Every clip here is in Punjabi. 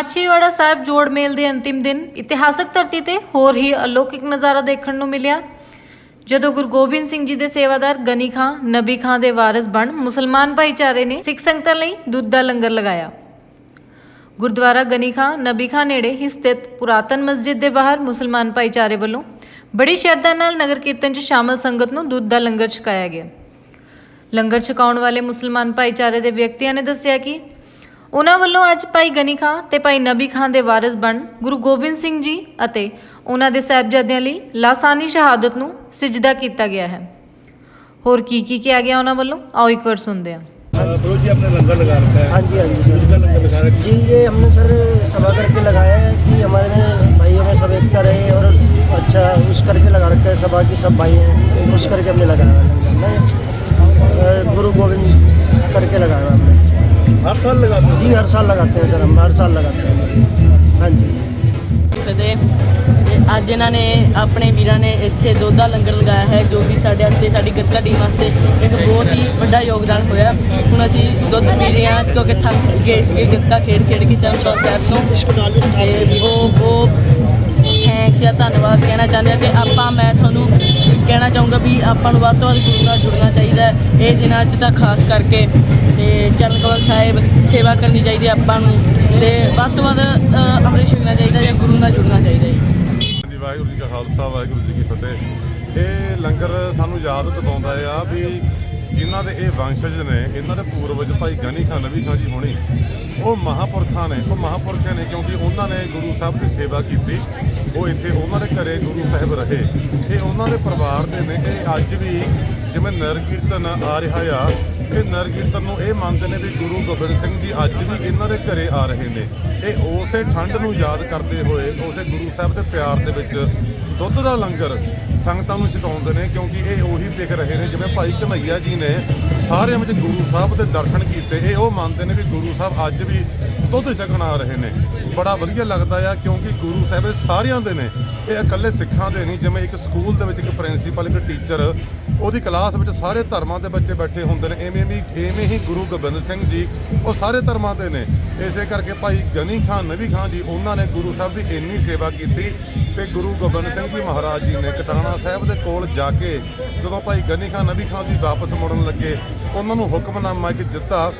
ਮਾਛੀਵਾੜਾ ਸਾਹਿਬ ਜੋੜ ਮੇਲ ਦੇ ਅੰਤਿਮ ਦਿਨ ਇਤਿਹਾਸਕ ਧਰਤੀ ਤੇ ਹੋਰ ਹੀ ਅਲੌਕਿਕ ਨਜ਼ਾਰਾ ਦੇਖਣ ਨੂੰ ਮਿਲਿਆ। ਜਦੋਂ ਗੁਰੂ ਗੋਬਿੰਦ ਸਿੰਘ ਜੀ ਦੇ ਸੇਵਾਦਾਰ ਗਨੀ ਖਾਂ, ਨਬੀ ਖਾਂ ਦੇ ਵਾਰਿਸ ਬਣ, ਮੁਸਲਮਾਨ ਭਾਈਚਾਰੇ ਨੇ ਸਿੱਖ ਸੰਗਤਾਂ ਲਈ ਦੁੱਧ ਦਾ ਲੰਗਰ ਲਗਾਇਆ। ਗੁਰਦੁਆਰਾ ਗਨੀ ਖਾਂ, ਨਬੀ ਖਾਂ ਨੇੜੇ ਹੀ ਸਥਿਤ ਪੁਰਾਤਨ ਮਸਜਿਦ ਦੇ ਬਾਹਰ ਮੁਸਲਮਾਨ ਭਾਈਚਾਰੇ ਵੱਲੋਂ ਬੜੀ ਸ਼ਰਧਾ ਨਾਲ ਨਗਰ ਕੀਰਤਨ 'ਚ ਸ਼ਾਮਲ ਸੰਗਤ ਨੂੰ ਦੁੱਧ ਦਾ ਲੰਗਰ ਛਕਾਇਆ ਗਿਆ। ਲੰਗਰ ਛਕਾਉਣ ਵਾਲੇ ਮੁਸਲਮਾਨ ਭਾਈਚਾਰੇ ਦੇ ਵਿਅਕਤੀਆਂ ਨੇ ਦੱਸਿਆ ਕਿ ਉਹਨਾਂ ਵੱਲੋਂ ਅੱਜ ਭਾਈ ਗਨੀ ਖਾਂ ਤੇ ਭਾਈ ਨਬੀ ਖਾਂ ਦੇ ਵਾਰਿਸ ਬਣ ਗੁਰੂ ਗੋਬਿੰਦ ਸਿੰਘ ਜੀ ਅਤੇ ਉਹਨਾਂ ਦੇ ਸਾਹਿਬਜ਼ਾਦਿਆਂ ਲਈ ਲਾਸਾਨੀ ਸ਼ਹਾਦਤ ਨੂੰ ਸਿਜਦਾ ਕੀਤਾ ਗਿਆ ਹੈ ਹੋਰ ਕੀ ਕੀ ਕਿਹਾ ਗਿਆ ਉਹਨਾਂ ਵੱਲੋਂ ਆਓ ਇੱਕ ਵਾਰ ਸੁਣਦੇ ਹਾਂ फिरोज जी आपने लंगर लगा रखा है हाँ जी हाँ जी सर किसका लंगर लगा रखा जी ये हमने सर सभा करके लगाया है कि हमारे में भाइयों में सब एकता रहे और अच्छा उस करके लगा रखा है सभा की सब भाई हैं उस करके हमने लगाया हुआ है लंगर नहीं गुरु गोविंद करके लगाया हुआ हमने है हर साल लगाते हैं जी हर साल लगाते हैं सर हम हर साल लगाते हैं हाँ जी ਫਤਿਹ ਤੇ ਅੱਜ ਇਹਨਾਂ ਨੇ ਆਪਣੇ ਵੀਰਾਂ ਨੇ ਇੱਥੇ ਦੁੱਧ ਦਾ ਲੰਗਰ ਲਗਾਇਆ ਹੈ ਜੋ ਕਿ ਸਾਡੇ ਵਾਸਤੇ ਸਾਡੀ ਗੱਤਕਾ ਟੀਮ ਵਾਸਤੇ ਇੱਕ ਬਹੁਤ ਹੀ ਵੱਡਾ ਯੋਗਦਾਨ ਹੋਇਆ ਹੁਣ ਅਸੀਂ ਦੁੱਧ ਪੀ ਰਹੇ ਹਾਂ ਕਿਉਂਕਿ ਥੱਕ ਗਏ ਸੀਗੇ ਗੱਤਕਾ ਖੇਡ ਖੇਡ ਕੇ ਚਮਕੌਰ ਸਾਹਿਬ ਤੋਂ ਤੇ ਉਹ ਬਹੁਤ ਥੈਂਕਸ ਜਾਂ ਧੰਨਵਾਦ ਕਹਿਣਾ ਚਾਹੁੰਦੇ ਹਾਂ ਤੇ ਆਪਾਂ ਮੈਂ ਤੁਹਾਨੂੰ ਕਹਿਣਾ ਚਾਹੂੰਗਾ ਵੀ ਆਪਾਂ ਨੂੰ ਵੱਧ ਤੋਂ ਵੱਧ ਗੁਰੂ ਨਾਲ ਜੁੜਨਾ ਚਾਹੀਦਾ ਹੈ। ਇਹ ਦਿਨਾਂ 'ਚ ਤਾਂ ਖਾਸ ਕਰਕੇ ਤੇ ਚਰਨ ਕਮਲ ਸਾਹਿਬ ਸੇਵਾ ਕਰਨੀ ਚਾਹੀਦੀ ਹੈ ਆਪਾਂ ਨੂੰ ਤੇ ਵੱਧ ਤੋਂ ਵੱਧ ਅੰਮ੍ਰਿਤ ਛਕਣਾ ਚਾਹੀਦਾ ਜਾਂ ਗੁਰੂ ਨਾਲ ਜੁੜਨਾ ਚਾਹੀਦਾ ਹੈ। ਜੀ, ਵਾਹਿਗੁਰੂ ਜੀ ਕਾ ਖਾਲਸਾ, ਵਾਹਿਗੁਰੂ ਜੀ ਕੀ ਫਤਿਹ। ਇਹ ਲੰਗਰ ਸਾਨੂੰ ਯਾਦ ਦਿਵਾਉਂਦਾ ਆ ਵੀ ਜਿਨ੍ਹਾਂ ਦੇ ਇਹ ਵੰਸ਼ਜ ਨੇ, ਇਹਨਾਂ ਦੇ ਪੂਰਵਜ ਭਾਈ ਗਨੀ ਖਾਨ ਨਬੀ ਖਾਨ ਜੀ ਹੋਣੀ, ਉਹ ਮਹਾਪੁਰਖਾਂ ਨੇ, ਉਹ ਮਹਾਪੁਰਖਾਂ ਨੇ ਕਿਉਂਕਿ ਉਹਨਾਂ ਨੇ ਗੁਰੂ ਸਾਹਿਬ ਦੀ ਸੇਵਾ ਕੀਤੀ। ਉਹ ਇੱਥੇ ਉਹਨਾਂ ਦੇ ਘਰੇ ਗੁਰੂ ਸਾਹਿਬ ਰਹੇ। ਇਹ ਉਹਨਾਂ ਦੇ ਪਰਿਵਾਰ ਦੇ ਨੇ। ਇਹ ਅੱਜ ਵੀ ਜਿਵੇਂ ਨਰ ਕੀਰਤਨ ਆ ਰਿਹਾ ਆ, ਇਹ ਨਰ ਕੀਰਤਨ ਨੂੰ ਇਹ ਮੰਨਦੇ ਨੇ ਵੀ ਗੁਰੂ ਗੋਬਿੰਦ ਸਿੰਘ ਜੀ ਅੱਜ ਵੀ ਇਹਨਾਂ ਦੇ ਘਰੇ ਆ ਰਹੇ ਨੇ। ਇਹ ਉਸੇ ਠੰਡ ਨੂੰ ਯਾਦ ਕਰਦੇ ਹੋਏ, ਉਸੇ ਗੁਰੂ ਸਾਹਿਬ ਦੇ ਪਿਆਰ ਦੇ ਵਿੱਚ ਦੁੱਧ ਦਾ ਲੰਗਰ ਸੰਗਤਾਂ ਨੂੰ ਛਕਾਉਂਦੇ ਨੇ, ਕਿਉਂਕਿ ਇਹ ਉਹੀ ਦਿਖ ਰਹੇ ਨੇ। ਜਿਵੇਂ ਭਾਈ ਕਨਈਆ ਜੀ ਨੇ ਸਾਰਿਆਂ ਵਿੱਚ ਗੁਰੂ ਸਾਹਿਬ ਦੇ ਦਰਸ਼ਨ ਕੀਤੇ, ਇਹ ਉਹ ਮੰਨਦੇ ਨੇ ਵੀ ਗੁਰੂ ਸਾਹਿਬ ਅੱਜ ਵੀ ਦੁੱਧ ਛਕਣ ਆ ਰਹੇ ਨੇ। ਬੜਾ ਵਧੀਆ ਲੱਗਦਾ ਆ, ਕਿਉਂਕਿ ਗੁਰੂ ਸਾਹਿਬ ਇਹ ਸਾਰਿਆਂ ਦੇ ਨੇ। ਇਹ ਇਕੱਲੇ ਸਿੱਖਾਂ ਦੇ ਨਹੀਂ, ਜਿਵੇਂ ਇੱਕ ਸਕੂਲ ਦੇ ਵਿੱਚ ਇੱਕ ਪ੍ਰਿੰਸੀਪਲ, ਇੱਕ ਟੀਚਰ, ਉਹਦੀ ਕਲਾਸ ਵਿੱਚ ਸਾਰੇ ਧਰਮਾਂ ਦੇ ਬੱਚੇ ਬੈਠੇ ਹੁੰਦੇ ਨੇ। ਐਵੇਂ ਵੀ ਐਵੇਂ ਹੀ ਗੁਰੂ ਗੋਬਿੰਦ ਸਿੰਘ ਜੀ, ਉਹ ਸਾਰੇ ਧਰਮਾਂ ਦੇ ਨੇ। ਇਸੇ ਕਰਕੇ ਭਾਈ ਗਨੀ ਖਾਨ, ਨਵੀ ਖਾਨ ਜੀ, ਉਹਨਾਂ ਨੇ ਗੁਰੂ ਸਾਹਿਬ ਦੀ ਇੰਨੀ ਸੇਵਾ ਕੀਤੀ ਤੇ ਗੁਰੂ ਗੋਬਿੰਦ ਸਿੰਘ ਜੀ ਮਹਾਰਾਜ ਜੀ ਨੇ ਕਟਾਣਾ ਸਾਹਿਬ ਦੇ ਕੋਲ ਜਾ ਕੇ ਜਦੋਂ ਭਾਈ ਗਨੀ ਖਾਨ ਨਬੀ ਖਾਨ ਜੀ ਵਾਪਸ ਮੁੜਨ ਲੱਗੇ, ਉਹਨਾਂ ਨੂੰ ਹੁਕਮਨਾਮਾ ਇੱਕ ਦਿੱਤਾ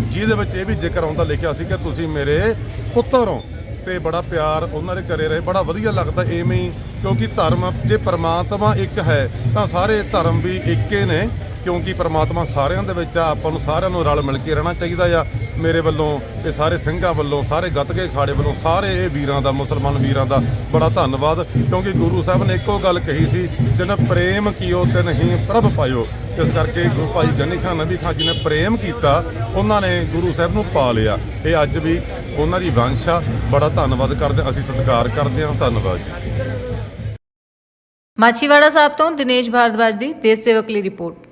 ਜਿਹਦੇ ਵਿੱਚ ਇਹ ਵੀ ਜ਼ਿਕਰ ਆਉਂਦਾ ਲਿਖਿਆ ਸੀ ਕਿ ਤੁਸੀਂ ਮੇਰੇ ਪੁੱਤਰ ਹੋ ਤੇ ਬੜਾ ਪਿਆਰ ਉਹਨਾਂ ਦੇ ਕਰੇ ਰਹੇ, ਬੜਾ ਵਧੀਆ ਲੱਗਦਾ ਐਵੇਂ ਹੀ, ਕਿਉਂਕਿ ਧਰਮ ਜੇ ਪਰਮਾਤਮਾ ਇੱਕ ਹੈ ਤਾਂ ਸਾਰੇ ਧਰਮ ਵੀ ਇੱਕੇ ਨੇ, ਕਿਉਂਕਿ ਪਰਮਾਤਮਾ ਸਾਰਿਆਂ ਦੇ ਵਿੱਚ ਆ, ਆਪਾਂ ਨੂੰ ਸਾਰਿਆਂ ਨੂੰ ਰਲ ਮਿਲ ਕੇ ਰਹਿਣਾ ਚਾਹੀਦਾ ਆ। ਮੇਰੇ ਵੱਲੋਂ ਇਹ ਸਾਰੇ ਸਿੰਘਾਂ ਵੱਲੋਂ, ਸਾਰੇ ਗੱਤਕੇ ਖਾੜੇ ਵੱਲੋਂ, ਸਾਰੇ ਇਹ ਵੀਰਾਂ ਦਾ, ਮੁਸਲਮਾਨ ਵੀਰਾਂ ਦਾ ਬੜਾ ਧੰਨਵਾਦ, ਕਿਉਂਕਿ ਗੁਰੂ ਸਾਹਿਬ ਨੇ ਇੱਕੋ ਗੱਲ ਕਹੀ ਸੀ, ਜਿਨ ਪ੍ਰੇਮ ਕੀਓ ਤੇ ਨਹੀਂ ਪ੍ਰਭ ਪਾਇਓ। ਇਸ ਕਰਕੇ ਗੁਰੂ ਭਾਈ ਗੰਨੀ ਖਾਨ ਨਬੀ ਖਾਨ ਜੀ ਨੇ ਪ੍ਰੇਮ ਕੀਤਾ, ਉਹਨਾਂ ਨੇ ਗੁਰੂ ਸਾਹਿਬ ਨੂੰ ਪਾ ਲਿਆ। ਇਹ ਅੱਜ ਵੀ ਉਹਨਾਂ ਦੀ ਵੰਸ਼ ਆ। ਬੜਾ ਧੰਨਵਾਦ ਕਰਦੇ ਅਸੀਂ ਸਤਿਕਾਰ ਕਰਦੇ ਹਾਂ। ਧੰਨਵਾਦ ਜੀ। ਮਾਛੀਵਾੜਾ ਸਾਹਿਬ ਤੋਂ ਦਿਨੇਸ਼ ਭਾਰਦਵਾਜ ਦੀ ਦੇਸ਼ ਸੇਵਕ ਲਈ ਰਿਪੋਰਟ।